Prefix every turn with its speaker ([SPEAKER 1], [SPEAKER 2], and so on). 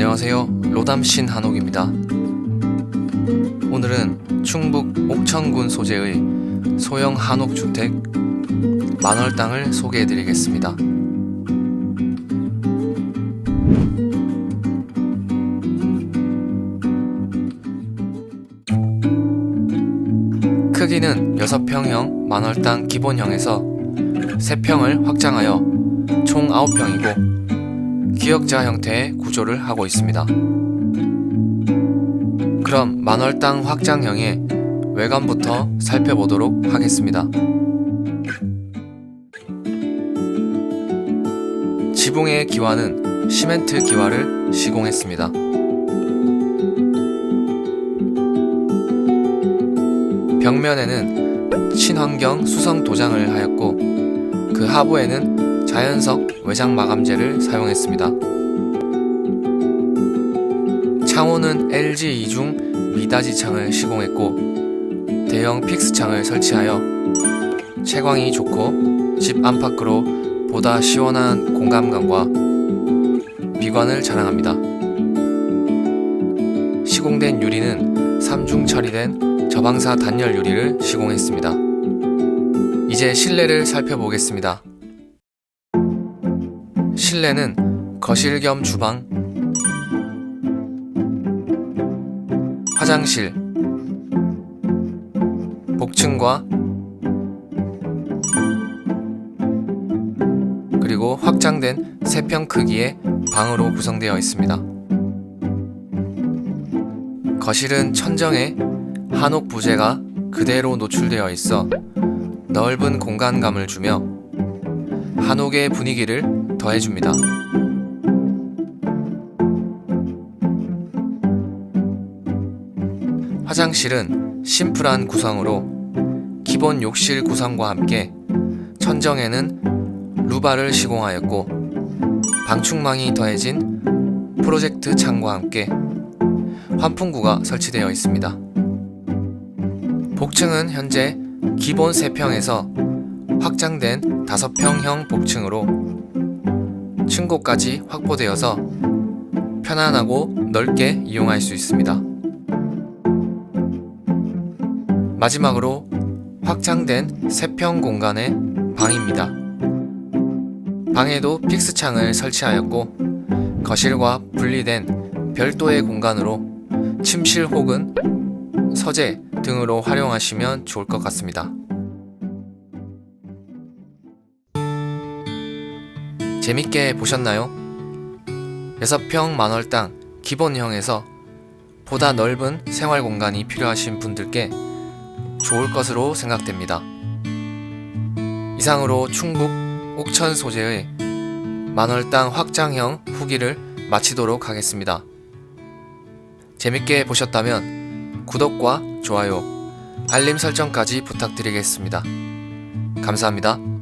[SPEAKER 1] 안녕하세요. 로담신 한옥입니다. 오늘은 충북 옥천군 소재의 소형 한옥 주택 만월 땅을 소개해 드리겠습니다. 크기는 6평형 만월 땅 기본형에서 3평을 확장하여 총 9평이고 기역자 형태의 구조를 하고 있습니다. 그럼 만월당 확장형의 외관부터 살펴보도록 하겠습니다. 지붕의 기와는 시멘트 기와를 시공했습니다. 벽면에는 친환경 수성 도장을 하였고 그 하부에는 자연석 외장 마감재를 사용했습니다. 창호는 LG 이중 미닫이 창을 시공했고 대형 픽스 창을 설치하여 채광이 좋고 집 안팎으로 보다 시원한 공간감과 비관을 자랑합니다. 시공된 유리는 3중 처리된 저방사 단열 유리를 시공했습니다. 이제 실내를 살펴보겠습니다. 실내는 거실 겸 주방, 화장실, 복층과 그리고 확장된 3평 크기의 방으로 구성되어 있습니다. 거실은 천정에 한옥 부재가 그대로 노출되어 있어 넓은 공간감을 주며 한옥의 분위기를 더해줍니다. 화장실은 심플한 구성으로 기본 욕실 구성과 함께 천정에는 루바를 시공하였고 방충망이 더해진 프로젝트 창과 함께 환풍구가 설치되어 있습니다. 복층은 현재 기본 3평에서 확장된 5평형 복층으로 층고까지 확보되어서 편안하고 넓게 이용할 수 있습니다. 마지막으로 확장된 3평 공간의 방입니다. 방에도 픽스 창을 설치하였고 거실과 분리된 별도의 공간으로 침실 혹은 서재 등으로 활용하시면 좋을 것 같습니다. 재밌게 보셨나요? 6평 만월당 기본형에서 보다 넓은 생활 공간이 필요하신 분들께 좋을 것으로 생각됩니다. 이상으로 충북 옥천 소재의 만월당 확장형 후기를 마치도록 하겠습니다. 재밌게 보셨다면 구독과 좋아요, 알림 설정까지 부탁드리겠습니다. 감사합니다.